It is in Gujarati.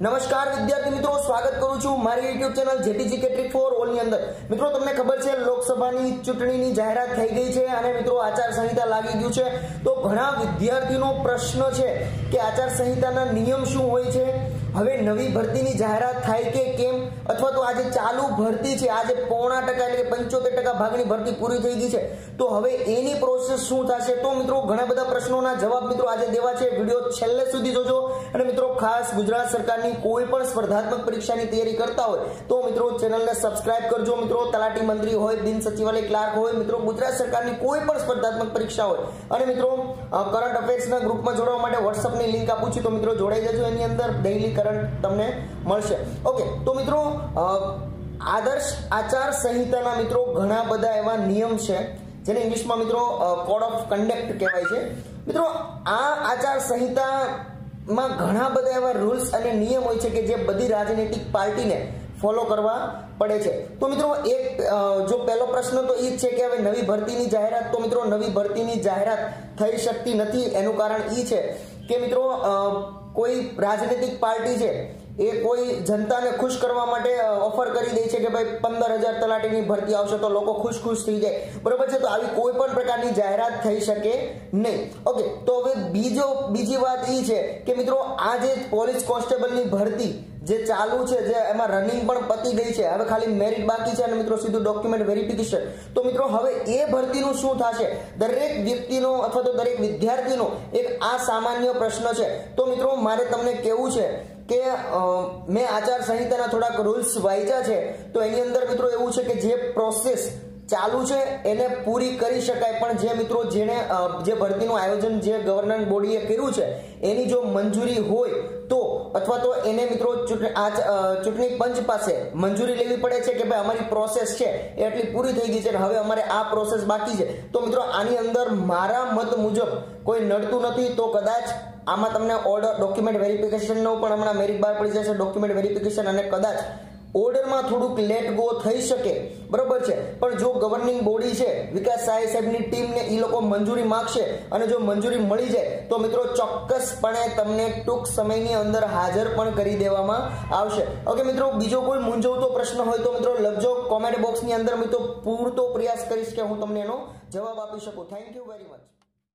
નમસ્કાર વિદ્યાર્થી મિત્રો, સ્વાગત કરું છું મારી યુટ્યુબ ચેનલ જેટીજી કેટ્રિક ફોર ઓલની અંદર. મિત્રો, તમને ખબર છે, લોકસભાની ચૂંટણીની જાહેરાત થઈ ગઈ છે અને મિત્રો આચાર સંહિતા લાગી ગયું છે. તો ઘણા વિદ્યાર્થીનો પ્રશ્ન છે કે આચાર સંહિતાના નિયમ શું હોય છે? હવે નવી ભરતીની જાહેરાત થાય કે કેમ? અથવા તો આજે ચાલુ ભરતી છે, આજે પોણા ટકા એટલે પંચોતેર ટકા ભાગની ભરતી પૂરી થઈ ગઈ છે. તો હવે એની પ્રોસેસ શું થશે? તો મિત્રો ઘણા બધા પ્રશ્નોના જવાબ મિત્રો આજે દેવા છે. વીડિયો છેલ્લે સુધી જોજો. અને મિત્રો ખાસ ગુજરાત સરકારની કોઈ પણ સ્પર્ધાત્મક પરીક્ષાની તૈયારી કરતા હોય, તો મિત્રો ચેનલને સબસ્ક્રાઇબ કરજો. મિત્રો તલાટી મંત્રી હોય, બિન સચિવાલય ક્લાર્ક હોય, મિત્રો ગુજરાત સરકારની કોઈ પણ સ્પર્ધાત્મક પરીક્ષા હોય. અને મિત્રો કરંટ અફેર્સના ગ્રુપમાં જોડવા માટે વોટ્સઅપની લિંક આપું છું. તો મિત્રો જોડાઈ જજો એની અંદર. ડેઇલી કરંટ તમને મળશે. ઓકે, તો મિત્રો આદર્શ આચાર સંહિતાના મિત્રો ઘણા બધા એવા નિયમ છે, જેને ઇંગ્લિશમાં મિત્રો કોડ ઓફ કન્ડક્ટ કહેવાય છે. મિત્રો, આ આચાર સંહિતામાં ઘણા બધા એવા રૂલ્સ અને નિયમ હોય છે કે જે બધી રાજનૈતિક પાર્ટીને ફોલો કરવા પડે છે. તો મિત્રો, એક જો પહેલો પ્રશ્ન તો એ જ છે કે હવે નવી ભરતીની જાહેરાત, તો મિત્રો નવી ભરતીની જાહેરાત થઈ શકતી નથી. એનું કારણ એ છે કે મિત્રો કોઈ રાજનૈતિક પાર્ટી છે એ કોઈ જનતાને ખુશ કરવા માટે ઓફર કરી દે છે કે ભાઈ પંદર હજાર તલાટીની ભરતી આવશે તો લોકો ખુશ ખુશ થઈ જાય. બરોબર છે, તો આવી કોઈ પણ પ્રકારની જાહેરાત થઈ શકે નહીં. ઓકે, તો હવે બીજો, બીજી વાત એ છે કે મિત્રો, આ જે પોલીસ કોન્સ્ટેબલની ભરતી જે ચાલુ છે, જે એમાં રનિંગ પણ પતી ગઈ છે, હવે ખાલી મેરિટ બાકી છે અને મિત્રો સીધું ડોક્યુમેન્ટ વેરિફિકેશન તો મિત્રો, હવે એ ભરતીનું શું થશે? દરેક વ્યક્તિનો અથવા તો દરેક વિદ્યાર્થીનો એક આ સામાન્ય પ્રશ્ન છે. તો મિત્રો, મારે તમને કેવું છે કે મેં આચાર સંહિતાના થોડાક રૂલ્સ વાંચ્યા છે, તો એની અંદર મિત્રો એવું છે કે જે પ્રોસેસ ચાલુ છે, એને પૂરી કરી શકાય. પણ જે મિત્રો જેને જે ભરતીનું આયોજન જે ગવર્નર બોડીએ કર્યું છે, એની જો મંજૂરી હોય, તો અથવા તો એને મિત્રો ચૂંટણી પંચ પાસે મંજૂરી લેવી પડે છે કે ભાઈ અમારી પ્રોસેસ છે, એ એટલી પૂરી થઈ ગઈ છે અને હવે અમારે આ પ્રોસેસ બાકી છે. તો મિત્રો આની અંદર મારા મત મુજબ કોઈ નડતું નથી, તો કદાચ આમાં તમને ઓર્ડર ડોક્યુમેન્ટ વેરિફિકેશનનો પણ હમણાં મેરિટ બાર પડી જશે ડોક્યુમેન્ટ વેરિફિકેશન અને કદાચ ઓર્ડરમાં થોડુંક લેટ ગો થઈ શકે. બરોબર છે? પણ જો ગવર્નિંગ બોડી છે, વિકાસ સાહેબ સાહેબની ટીમને એ લોકો મંજૂરી માગશે અને જો મંજૂરી મળી જાય, તો મિત્રો ચોક્કસપણે તમને ટૂંક સમયની અંદર હાજર પણ કરી દેવામાં આવશે. ઓકે મિત્રો, બીજો કોઈ મૂંઝવતો પ્રશ્ન હોય તો મિત્રો લખજો કોમેન્ટ બોક્સની અંદર. મિત્રો પૂરતો પ્રયાસ કરીશ કે હું તમને એનો જવાબ આપી શકું. Thank you very much